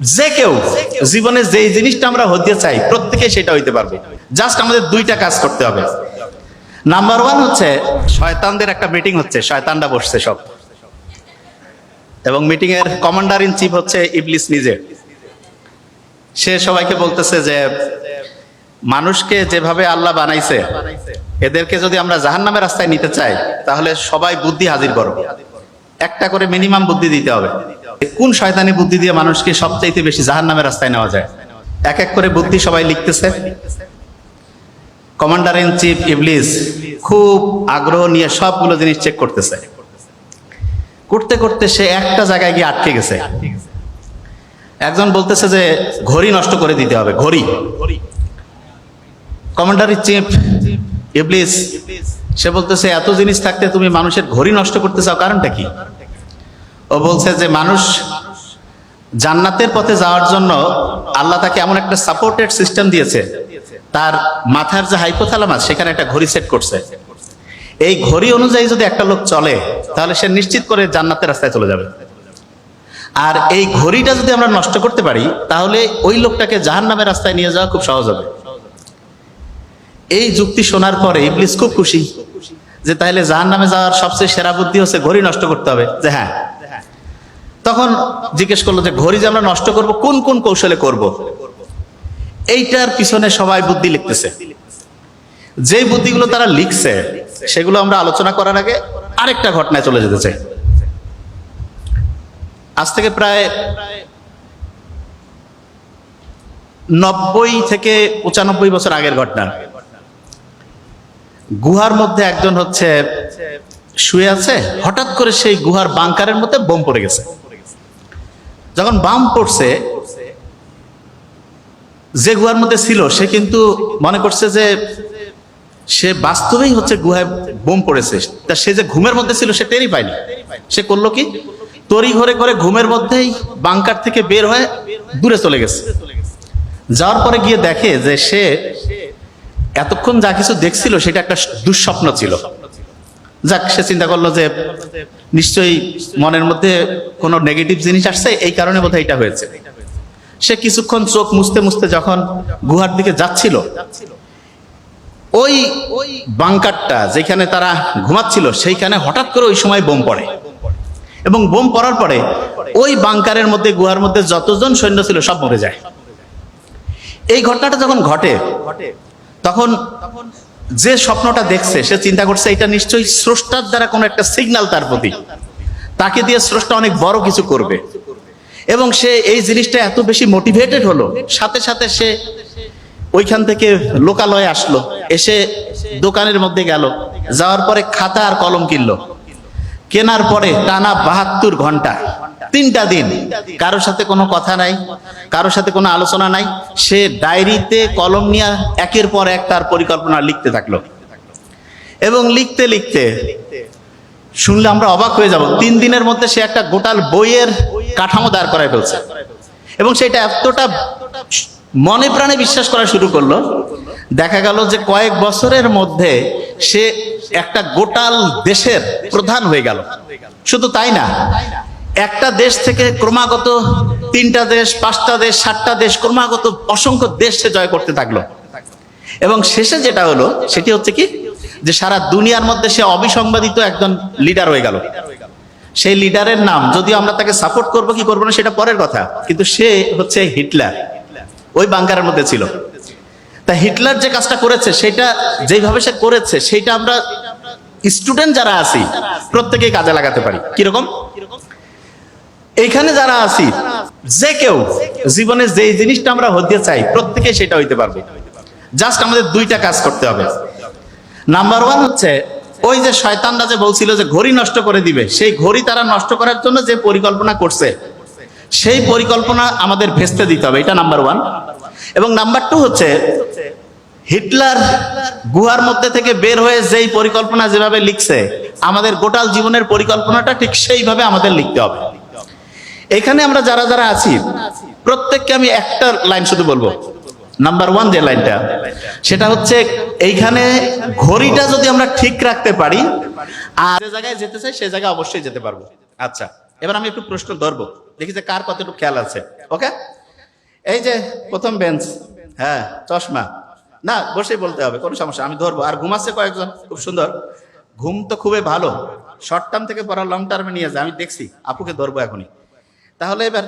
যে কেউ জীবনে যে জিনিসটা আমরা হতে চাই, প্রত্যেকে সেটা হইতে পারবে। জাস্ট আমাদের দুইটা কাজ করতে হবে। নাম্বার ওয়ান হচ্ছে, শয়তানদের একটা মিটিং হচ্ছে, শয়তানরা বসছে সব। এবং মিটিং এর কমান্ডার ইন চিফ হচ্ছে ইবলিস নিজে। সে সবাইকে বলতেছে যে, মানুষকে যেভাবে আল্লাহ বানাইছে, এদেরকে যদি আমরা জাহান্নামের রাস্তায় নিতে চাই, তাহলে সবাই বুদ্ধি হাজির করো। একটা করে মিনিমাম বুদ্ধি দিতে হবে। কোন শয়তানি বুদ্ধি দিয়ে মানুষকে সবচাইতে বেশি জাহান্নামের রাস্তায় নেওয়া যায়? এক এক করে বুদ্ধি সবাই লিখতেছে। কমান্ডার ইন চিফ ইবলিস খুব আগ্রহ নিয়ে সবগুলো জিনিস চেক করতেছে। করতে করতে সে একটা জায়গায় গিয়ে আটকে গেছে। একজন বলতেছে যে ঘড়ি নষ্ট করে দিতে হবে, ঘড়ি। কমান্ডার ইন চিফ ইবলিস সে বলতেছে, এত জিনিস থাকতে তুমি মানুষের ঘড়ি নষ্ট করতে চাও কারণটা কি? ও বলছে যে, মানুষ জান্নাতের পথে যাওয়ার জন্য আল্লাহ তাকে এমন একটা সাপোর্টেড সিস্টেম দিয়েছে। তার মাথার যে হাইপোথ্যালামাস সেখানে একটা ঘড়ি সেট করছে। এই ঘড়ি অনুযায়ী যদি একটা লোক চলে, তাহলে সে নিশ্চিত করে জান্নাতের রাস্তায় চলে যাবে। আর এই ঘড়িটা যদি আমরা নষ্ট করতে পারি, তাহলে ওই লোকটাকে জাহান্নামের রাস্তায় নিয়ে যাওয়া খুব সহজ হবে। এই যুক্তি শোনার পরে ইবলিস খুব খুশি, যে তাহলে জাহান নামে যাওয়ার সবচেয়ে সেরা বুদ্ধি হচ্ছে ঘড়ি নষ্ট করতে হবে। যে হ্যাঁ তখন জিজ্ঞেস করল যে, ঘড়ি যে আমরা নষ্ট করব, কোন কোন কৌশলে করব? এইটার পিছনে সবাই বুদ্ধি লিখতেছে। যে বুদ্ধিগুলো তারা লিখছে, সেগুলো আমরা আলোচনা করার আগে আরেকটা ঘটনায় চলে যেতে চাই। আজ থেকে প্রায় নব্বই থেকে পঁচানব্বই বছর আগের ঘটনা। গুহার মধ্যে একজন হচ্ছে, শুয়ে আছে, হঠাৎ করে সেই গুহার বাংকারের মধ্যে বোম পড়ে গেছে। যখন বাম পড়ছে, যে গুহার মধ্যে ছিল, সে কিন্তু মনে করছে যে সে বাস্তবেই হচ্ছে গুহায় বোম পড়েছে। তা সে যে ঘুমের মধ্যে ছিল, সে টেরই পায়নি। সে করল কি? তরি ঘরে করে ঘুমের মধ্যেই বাংকার থেকে বের হয়ে দূরে চলে গেছে। যাওয়ার পরে গিয়ে দেখে যে সে এতক্ষণ যা কিছু দেখছিল, সেটা একটা দুঃস্বপ্ন ছিল। যাক, সে চিন্তা করল যে নিশ্চয়ই মনের মধ্যে কোনো নেগেটিভ জিনিস আসছে, এই কারণে বোধহয় এটা হয়েছে। সে কিছুক্ষণ চোখ মুছতে মুছতে যখন গুহার দিকে যাচ্ছিল ওই ওই বাংকারটা যেখানে তারা ঘুমাচ্ছিল, সেইখানে হঠাৎ করে ওই সময় বোম পড়ে। এবং বোম পড়ার পরে ওই বাংকারের মধ্যে, গুহার মধ্যে যতজন সৈন্য ছিল সব মরে যায়। এই ঘটনাটা যখন ঘটে, তখন যে স্বপ্নটা দেখছে, সে চিন্তা করছে, এটা নিশ্চয়ই স্রষ্টার দ্বারা কোনো একটা সিগন্যাল তার প্রতি। তাকে দিয়ে স্রষ্টা অনেক বড় কিছু করবে। এবং সে এই জিনিসটা এত বেশি মোটিভেটেড হলো, সাথে সাথে সে ওইখান থেকে লোকালয়ে আসলো, এসে দোকানের মধ্যে গেল, যাওয়ার পরে খাতা আর কলম কিনলো। কেনার পরে টানা বাহাত্তর ঘণ্টা তিনটা দিন। কারোর সাথে কোনো কথা নাই, কারোর সাথে কোনো আলোচনা নাই। সে ডায়েরিতে কলম নিয়ে একের পর এক তার পরিকল্পনা লিখতে থাকল। এবং লিখতে লিখতে শুনলে আমরা অবাক হয়ে যাব, তিন দিনের মধ্যে সে একটা গোটাল বইয়ের কাঠামো দাঁড় করায় ফেলছে। এবং সেটা এতটা মনে প্রাণে বিশ্বাস করা শুরু করল, দেখা গেল যে কয়েক বছরের মধ্যে সে একটা গোটাল দেশের প্রধান হয়ে গেল। শুধু তাই না একটা দেশ থেকে ক্রমাগত তিনটা দেশ, পাঁচটা দেশ, সাতটা দেশ, ক্রমাগত অসংখ্য দেশ সে জয় করতে থাকল। এবং শেষে যেটা হলো, সেটি হচ্ছে কি? যে সারা দুনিয়ার মধ্যে সে অবিসংবাদিত একজন লিডার হয়ে গেল। সেই লিডারের নাম, যদিও আমরা তাকে সাপোর্ট করব কি করব না, সেটা পরের কথা। কিন্তু সে হচ্ছে হিটলার। ওই বাংকারের মধ্যে ছিল। তা হিটলার যে কাজটা করেছে, সেটা যেভাবে সে করেছে, সেটা আমরা স্টুডেন্ট যারা আছি, প্রত্যেকেই কাজে লাগাতে পারি। কীরকম? এইখানে যারা আছি, যে কেউ জীবনে যে জিনিসটা আমরা হতে চাই, প্রত্যেকে সেটা হইতে পারবে। জাস্ট আমাদের দুইটা কাজ করতে হবে। নাম্বার ওয়ান হচ্ছে, ওই যে শয়তানরা যে বলছিল যে ঘড়ি নষ্ট করে দিবে, সেই ঘড়ি তারা নষ্ট করার জন্য যে পরিকল্পনা করছে, সেই পরিকল্পনা আমাদের ভেস্তে দিতে হবে। এটা নাম্বার ওয়ান এবং নাম্বার টু হচ্ছে, হিটলার গুহার মধ্যে থেকে বের হয়ে যেই পরিকল্পনা যেভাবে লিখছে, আমাদের গোটাল জীবনের পরিকল্পনাটা ঠিক সেইভাবে আমাদের লিখতে হবে। এখানে আমরা যারা যারা আছি, প্রত্যেককে আমি একটা লাইন শুধু বলব। নাম্বার ওয়ান যে লাইনটা, সেটা হচ্ছে এইখানে ঘড়িটা যদি আমরা ঠিক রাখতে পারি, আর যে জায়গায় যেতে চাই সে জায়গায় অবশ্যই যেতে পারব। আচ্ছা এবার আমি একটু প্রশ্ন ধরবো। দেখি যে কার কতটুকু খেয়াল আছে, ওকে? এই যে প্রথম বেঞ্চ হ্যাঁ চশমা। না, বসেই বলতে হবে, কোনো সমস্যা, আমি ধরবো। আর ঘুমাচ্ছে কয়েকজন, খুব সুন্দর। ঘুম তো খুবই ভালো। শর্ট টার্ম থেকে পড়া লং টার্মে নিয়ে যায় আমি দেখছি, আপুকে ধরবো এখনই। তাহলে এবার